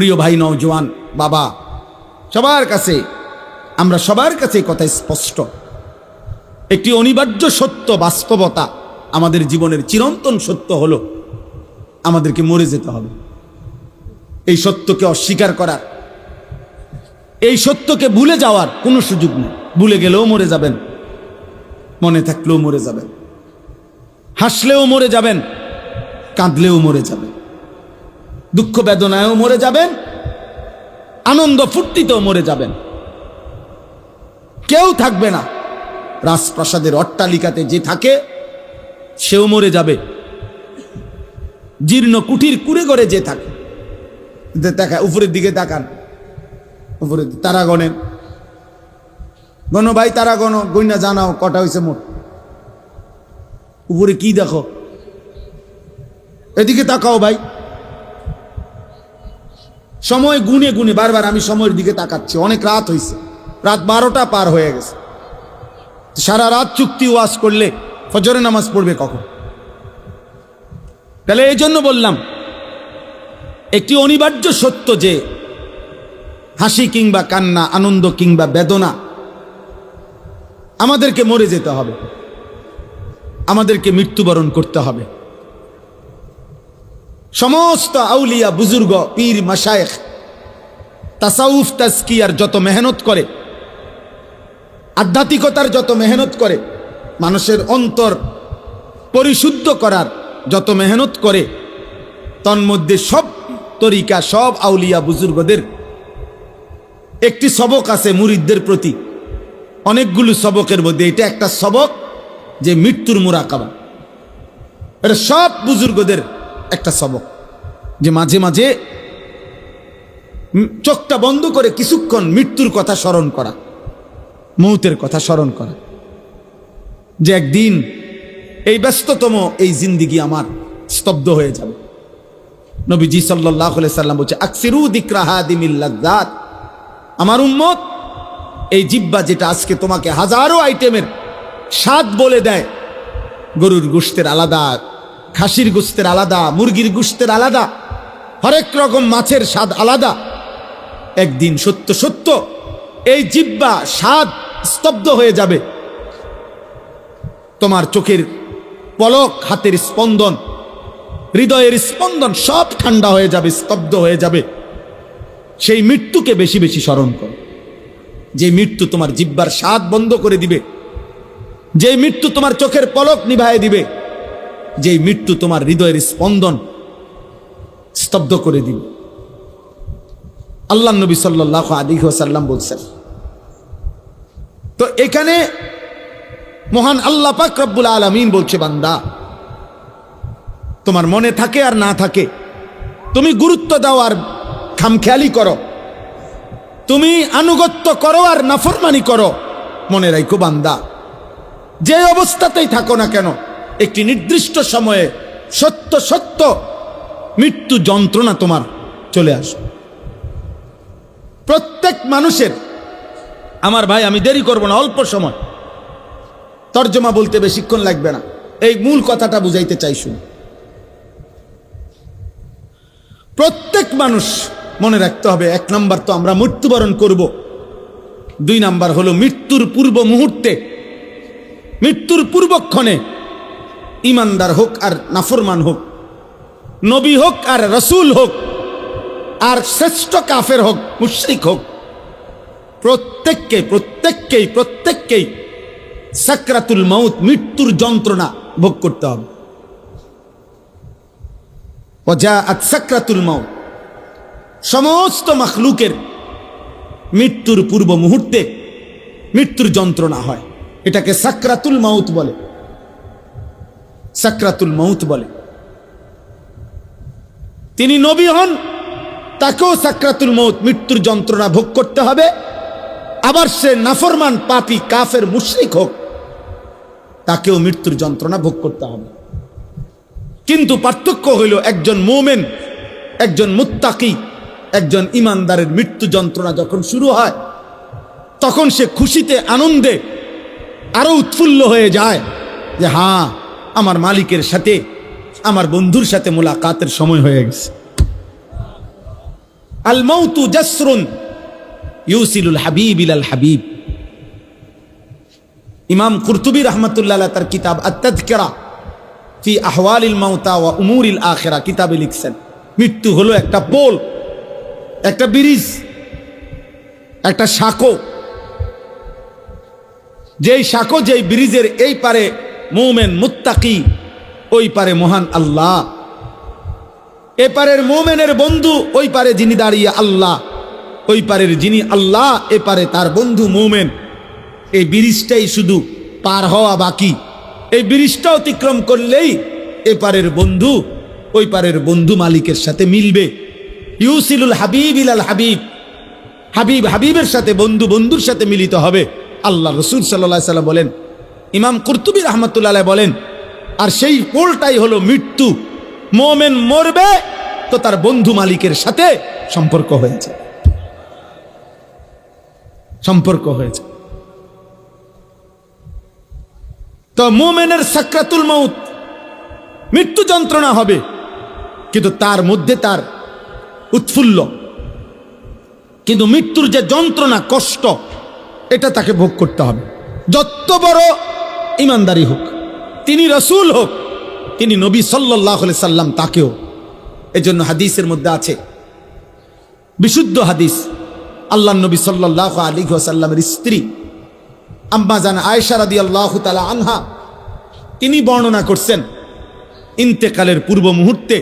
প্রিয় ভাই নওজোয়ান, বাবা, সবার কাছে, আমরা সবার কাছে কথা স্পষ্ট। একটি অনিবার্য সত্য বাস্তবতা আমাদের জীবনের চিরন্তন সত্য হলো, আমাদেরকে মরে যেতে হবে। এই সত্যকে অস্বীকার করার, এই সত্যকে ভুলে যাওয়ার কোনো সুযোগ নেই। ভুলে গেলেও মরে যাবেন, মনে থাকলেও মরে যাবেন। হাসলেও মরে যাবেন, কাঁদলেও মরে যাবেন। দুঃখ বেদনায়ও মরে যাবেন, আনন্দ ফুর্তিতেও মরে যাবেন। কেউ থাকবে না। রাজপ্রাসাদের অট্টালিকাতে যে থাকে, সেও মরে যাবে। জীর্ণ কুঠির কুড়ে করে যে থাকে। দেখা, উপরের দিকে তাকান। উপরে তারা গণেন গণ ভাই তারা গণ গইনা জানাও, কটা হয়েছে মোট? উপরে কি দেখো? এদিকে তাকাও ভাই। সময় গুনে গুনে বারবার আমি সময়ের দিকে তাকাচ্ছি। অনেক রাত হয়েছে রাত বারোটা পার হয়ে গেছে। সারা রাত চুক্তি ওয়াজ করলে ফজরে নামাজ পড়বে কখন? তাহলে এই জন্য বললাম, একটি অনিবার্য সত্য যে, হাসি কিংবা কান্না, আনন্দ কিংবা বেদনা, আমাদেরকে মরে যেতে হবে। আমাদেরকে মৃত্যুবরণ করতে হবে। সমস্ত আউলিয়া বুজুর্গ, পীর মাসায়েখ তাসাউফ তাস্কিয়ার যত মেহনত করে, আধ্যাত্মিকতার যত মেহনত করে, মানুষের অন্তর পরিশুদ্ধ করার যত মেহনত করে, তন্মধ্যে সব তরিকা, সব আউলিয়া বুজুর্গদের একটি সবক আছে মুরিদদের প্রতি। অনেকগুলো সবকের মধ্যে এটা একটা সবক যে মৃত্যুর মুরাকাবা। এটা সব বুজুর্গদের একটা সবক। যে মাঝে মাঝে চোখটা বন্ধ করে কিছুক্ষণ মৃত্যুর কথা স্মরণ করা, মৌতের কথা স্মরণ করা। যে একদিন এই ব্যস্ততম এই জিন্দিগি আমার স্তব্ধ হয়ে যাবে। নবীজি সাল্লাহ সাল্লাম বলছে, আকসিরু দিক্রাহাদিমিল্লাদ আমার উম্মত, এই জিব্বা যেটা আজকে তোমাকে হাজারো আইটেমের স্বাদ বলে দেয়, গরুর গোষ্ঠের আলাদা খাসির গুস্তের আলাদা, মুরগির গোষ্ঠের আলাদা, হরেক রকম মাছের স্বাদ আলাদা। একদিন সত্য সত্য এই জিব্বা স্বাদ স্তব্ধ হয়ে যাবে। তোমার চোখের পলক, হাতের স্পন্দন, হৃদয়ের স্পন্দন সব ঠান্ডা হয়ে যাবে, স্তব্ধ হয়ে যাবে। সেই মৃত্যুকে বেশি বেশি স্মরণ করো। যে মৃত্যু তোমার জিব্বার স্বাদ বন্ধ করে দিবে, যে মৃত্যু তোমার চোখের পলক নিভায় দিবে যে মৃত্যু তোমার হৃদয়ের স্পন্দন স্তব্ধ করে দিবে আল্লাহ নবী সাল্লাহ আলী সাল্লাম বলছেন, তো এখানে মহান আল্লাহ পাক রব্বুল আলমিন বলছে, বান্দা, তোমার মনে থাকে আর না থাকে, তুমি গুরুত্ব দাও আর খামখেয়ালি করো, তুমি আনুগত্য করো আর নাফরমানি করো, মনে রাখো বান্দা, যে অবস্থাতেই থাকো না কেন একটি নির্দিষ্ট সময়ে সত্য সত্য মৃত্যু যন্ত্রণা তোমার চলে আসো প্রত্যেক মানুষের, আমার ভাই, আমি দেরি করব না, অল্প সময়। তর্জমা বলতে বেশিক্ষণ লাগবে না। এই মূল কথাটা বুঝাইতে চাই শুনি। প্রত্যেক মানুষ মনে রাখতে হবে, এক নাম্বার তো আমরা মৃত্যুবরণ করব। দুই নাম্বার হলো মৃত্যুর পূর্ব মুহূর্তে, মৃত্যুর পূর্বক্ষণে ইমানদার হোক আর নাফরমান হোক, নবী হোক আর রসুল হোক, আর শ্রেষ্ঠ কাফের হোক, মুশরিক হোক, প্রত্যেককে, প্রত্যেককেই প্রত্যেককেই সাকরাতুল মৌত মৃত্যুর যন্ত্রণা ভোগ করতে হবে। ওজাআত সাকরাতুল মৌত সমস্ত মখলুকের মৃত্যুর পূর্ব মুহূর্তে মৃত্যুর যন্ত্রণা হয়। এটাকে সাকরাতুল মাউত বলে। সাকরাতুল মাউত বলে। তিনি নবী হন, তাকেও সাকরাতুল মৌত মৃত্যুর যন্ত্রণা ভোগ করতে হবে। আবার সে নাফরমান, পাপি, কাফের, মুশরিক হোক, তাকেও মৃত্যুর যন্ত্রণা ভোগ করতে হবে। কিন্তু পার্থক্য হইল একজন মোমেন, একজন মুত্তাকি, একজন ইমানদারের মৃত্যু যন্ত্রণা যখন শুরু হয়, তখন সে খুশিতে, আনন্দে আরও উৎফুল্ল হয়ে যায় যে হ্যাঁ আমার মালিকের সাথে, আমার বন্ধুর সাথে মোলাকাতের সময় হয়ে গেছে। আল মৌতু জসরুন ইউসিলুল হাবিব ইলাল হাবিব। ইমাম কুরতুবী রহমতুল্লাহ তার কিতাব আত্মাদকেরা ফি আহওয়ালিল মাউতা ওয়া উমুরিল আখেরা কিতাবে লিখছেন। মৃত্যু হলো একটা পোল, একটা ব্রিজ, একটা সাঁকো। যেই সাঁকো, যেই ব্রিজের এই পারে মোমেন মুত্তাকি। ওই পারে মহান আল্লাহ। এ পারের মোমেনের বন্ধু, ওই পারে যিনি দাঁড়িয়ে আল্লাহ। ওই পারের যিনি আল্লাহ, এ পারে তার বন্ধু মোমেন। এই ব্রিজটাই শুধু পার হওয়া বাকি। এই ব্রিজটা অতিক্রম করলেই এপারের বন্ধু, ওই পারের বন্ধু মালিকের সাথে মিলবে। ইউসিলুল হাবিব ইলাল হাবিব। হাবিব হাবিবের সাথে বন্ধু বন্ধুর সাথে মিলিত হবে। আল্লাহ রসুল সাল্লাহ সাল্লাম বলেন ইমাম কুর্তুবী রহমতুল্লাহ বলেন, আর সেই পোলটাই হলো মৃত্যু। মোমেন মরবে, তো তার বন্ধু মালিকের সাথে সম্পর্ক হয়েছে। সম্পর্ক হয়েছে। তো মোমেনের সাক্রাতুল মৌত মৃত্যু যন্ত্রণা হবে, কিন্তু তার মধ্যে তার উৎফুল্ল। কিন্তু মৃত্যুর যে যন্ত্রণা, কষ্ট, এটা তাকে ভোগ করতে হবে। যত বড় ইমানদারি হোক, তিনি রসুল হোক, তিনি নবী সাল্লাহ সাল্লাম তাকেও। এজন্য হাদিসের মধ্যে আছে, বিশুদ্ধ হাদিস আল্লাহ নবী সাল্লাহ আলী সাল্লামের স্ত্রী আম্মাজান আয়সারাদি আল্লাহ তালা আনহা, তিনি বর্ণনা করছেন, ইন্তেকালের পূর্ব মুহূর্তে